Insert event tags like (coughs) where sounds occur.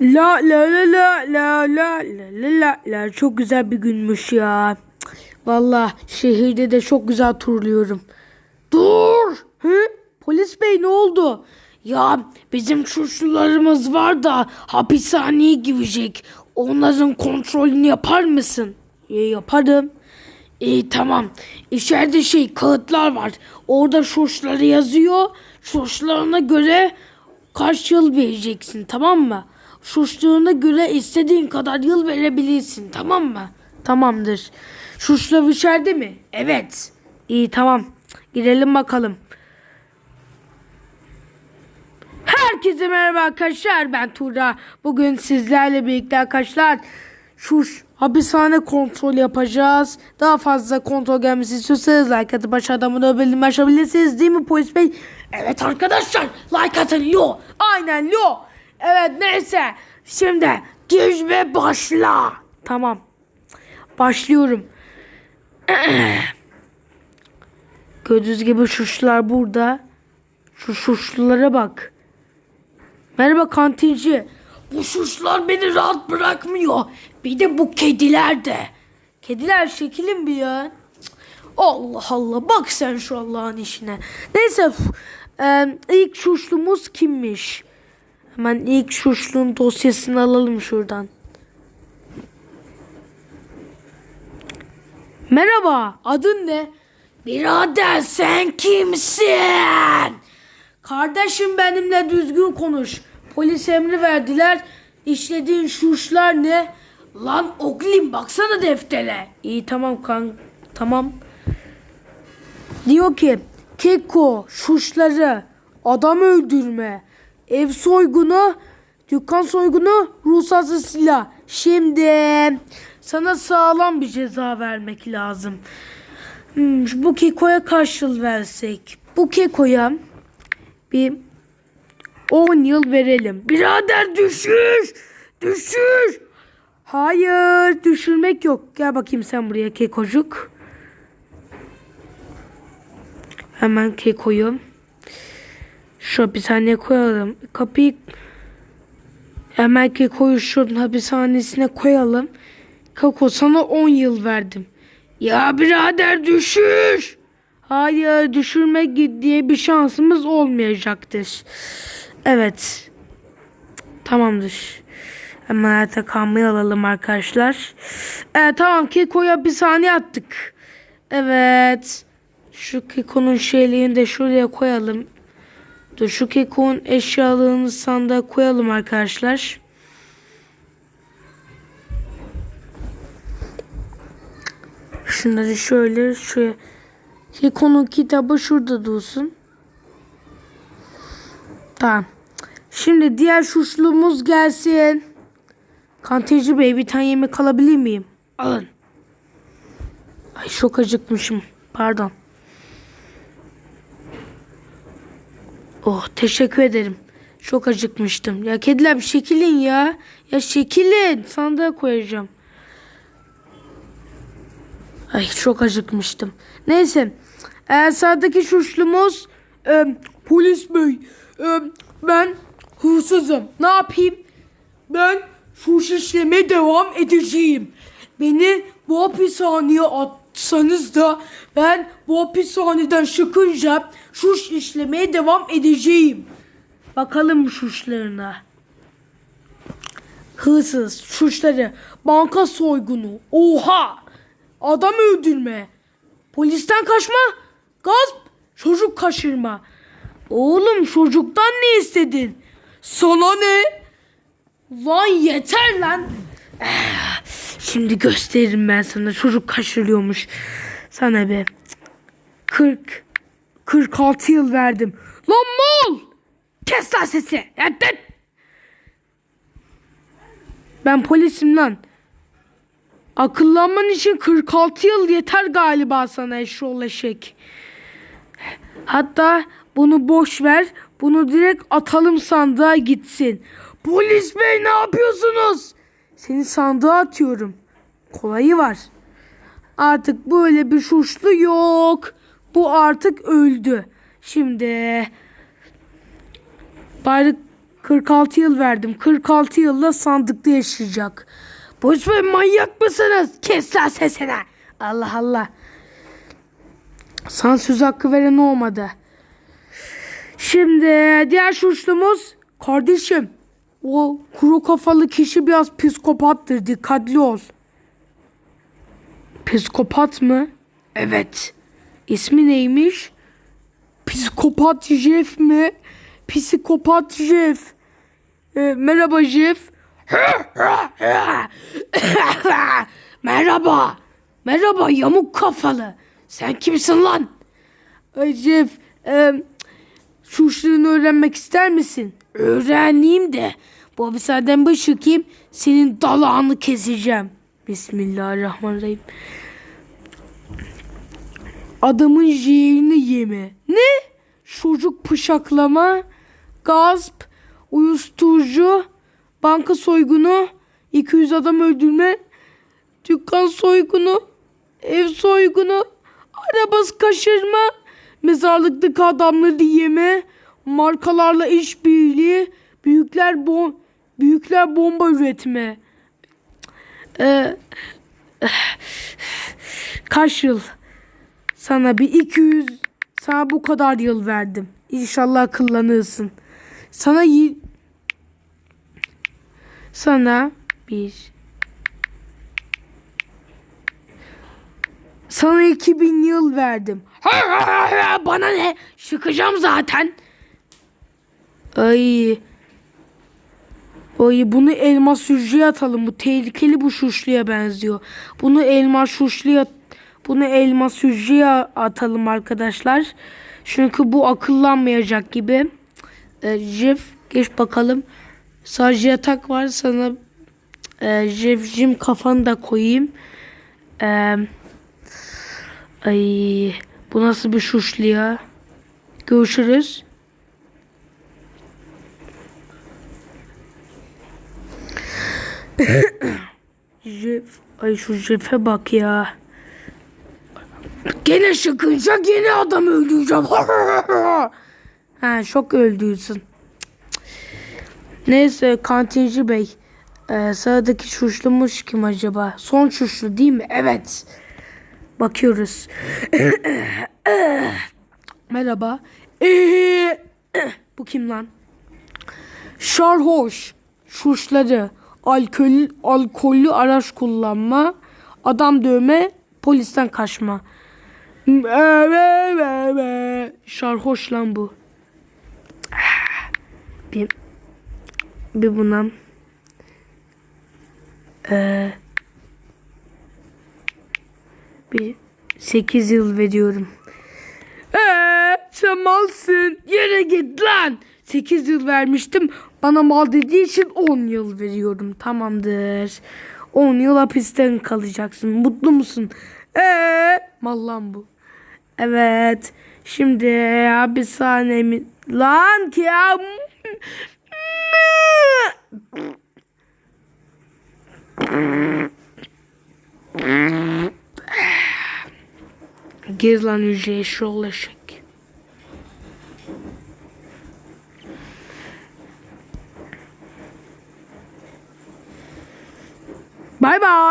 La la la la la la la la la çok güzel bir günmüş ya. Valla şehirde de çok güzel turluyorum. Dur! Hı? Polis bey ne oldu? Ya bizim suçlularımız var da hapishaneye girecek. Onların kontrolünü yapar mısın? E, yaparım. İyi tamam. İçeride şey kağıtlar var. Orada suçları yazıyor. Suçlarına göre kaç yıl vereceksin tamam mı? Suçlarına göre istediğin kadar yıl verebilirsin tamam mı? Tamamdır. Suçlu içeride mi? Evet. İyi tamam. Girelim bakalım. Herkese merhaba arkadaşlar ben Tuğra. Bugün sizlerle birlikte arkadaşlar şu ş- hapishane kontrol yapacağız. Daha fazla kontrol gelmesi istiyorsanız like atıp aşağıdan bunu bildirim açabilirsiniz değil mi polis bey? Evet arkadaşlar like atın yo. Aynen yo. Evet neyse şimdi gir ve başla. Tamam başlıyorum. (clears throat) Gördüğünüz gibi suçlular burada. Şu suçlulara bak. Merhaba kantinci. Bu suçlar beni rahat bırakmıyor. Bir de bu kediler de. Kediler şekilim bir ya. Allah Allah bak sen şu Allah'ın işine. Neyse e, ilk suçlumuz kimmiş? Hemen ilk suçlunun dosyasını alalım şuradan. Merhaba adın ne? Birader sen kimsin? Kardeşim benimle düzgün konuş. Polis emri verdiler. İşlediğin suçlar ne? Lan Oglim baksana deftere. İyi tamam kan. Tamam. Diyor ki Keko suçları adam öldürme, ev soygunu, dükkan soygunu, ruhsatsız silah. Şimdi sana sağlam bir ceza vermek lazım. Hmm, bu Keko'ya kaç versek? Bu Keko'ya bir 10 yıl verelim. Birader düşür! Düşür! Hayır düşürmek yok. Gel bakayım sen buraya Kekocuk. Hemen Keko'yu şu hapishaneye koyalım. Kapıyı hemen Keko'yu şunun hapishanesine koyalım. Keko sana 10 yıl verdim. Ya birader düşür. Hayır düşürmek diye bir şansımız olmayacaktır. Evet. Tamamdır. Hemen hayata kalmayı alalım arkadaşlar. Evet tamam Keko'ya bir saniye attık. Evet. Şu Keko'nun şeyliğini de şuraya koyalım. Dur şu Keko'nun eşyalarını sandığa koyalım arkadaşlar. Şunları şöyle şuraya. Keko'nun kitabı şurada dursun. Tamam. Şimdi diğer suçlumuz gelsin. Kantinci bey bir tane yemek alabilir miyim? Alın. Ay çok acıkmışım. Pardon. Oh teşekkür ederim. Çok acıkmıştım. Ya kediler bir şekilin ya. Ya şekilin. Sandığa koyacağım. Ay çok acıkmıştım. Neyse. Ee, sağdaki suçlumuz e, polis bey. e, ben hırsızım. Ne yapayım? Ben suç işlemeye devam edeceğim. Beni bu hapishaneye atsanız da ben bu hapishaneden çıkınca suç işlemeye devam edeceğim. Bakalım suçlarına. Hırsız, suçları, banka soygunu, oha, adam öldürme, polisten kaçma, gasp, çocuk kaçırma. Oğlum çocuktan ne istedin? Sana ne? Lan yeter lan. Şimdi gösteririm ben sana çocuk kaçırıyormuş. Sana be. 40 46 yıl verdim. Lan mal! Kes lan sesi. Yeter. Ben polisim lan. Akıllanman için 46 yıl yeter galiba sana eşşoğlu eşek. Hatta bunu boş ver. Bunu direkt atalım sandığa gitsin. Polis bey ne yapıyorsunuz? Seni sandığa atıyorum. Kolayı var. Artık böyle bir suçlu yok. Bu artık öldü. Şimdi bayrak 46 yıl verdim. 46 yılda sandıkta yaşayacak. Polis bey manyak mısınız? Kes lan sesini. Allah Allah. Sana söz hakkı veren olmadı. Şimdi diğer suçlumuz kardeşim. O kuru kafalı kişi biraz psikopattır. Dikkatli ol. Psikopat mı? Evet. İsmi neymiş? Psikopat Jeff mi? Psikopat Jeff. Ee, merhaba Jeff. (coughs) Merhaba. Merhaba yamuk kafalı. Sen kimsin lan? Ay Jeff. E, suçluluğunu öğrenmek ister misin? Öğreneyim de. Bu hapishaneden bir çıkayım. Senin dalağını keseceğim. Bismillahirrahmanirrahim. Adamın ciğerini yeme. Ne? Çocuk bıçaklama, gasp, uyuşturucu, banka soygunu, 200 adam öldürme, dükkan soygunu, ev soygunu, arabası kaçırma, mezarlıktaki adamları yeme, markalarla işbirliği, büyükler bom büyükler bomba üretme. Ee, kaç yıl? Sana bir 200 sana bu kadar yıl verdim. İnşallah akıllanırsın. Sana yi- sana bir sana 2000 yıl verdim. Bana ne? Çıkacağım zaten. Ay. Ay bunu elmas suçluya atalım. Bu tehlikeli bu suçluya benziyor. Bunu elmas suçluya bunu elmas suçluya atalım arkadaşlar. Çünkü bu akıllanmayacak gibi. Ee, Jeff geç bakalım. Sadece yatak var sana e, Jeff'cim kafanı da koyayım. Ee, ay bu nasıl bir ya? Görüşürüz. Jeff, ay şu Jeff'e bak ya. Gene şıkınca gene adam öldüreceğim. (laughs) ha çok öldürsün. Neyse kantinci bey. Ee, sıradaki suçlumuz kim acaba? Son suçlu değil mi? Evet. Bakıyoruz. (coughs) Merhaba. (coughs) Bu kim lan? Şarhoş. Suçları. Alkol, alkollü araç kullanma. Adam dövme. Polisten kaçma. Şarhoş lan bu. Bir, bir buna. Ee, bir 8 yıl veriyorum. Eee sen malsın. Yere git lan. 8 yıl vermiştim. Bana mal dediği için 10 yıl veriyorum. Tamamdır. 10 yıl hapisten kalacaksın. Mutlu musun? Eee mal lan bu. Evet. Şimdi hapishanemi... Lan ki ya... Gir lan hücreye şu eşek.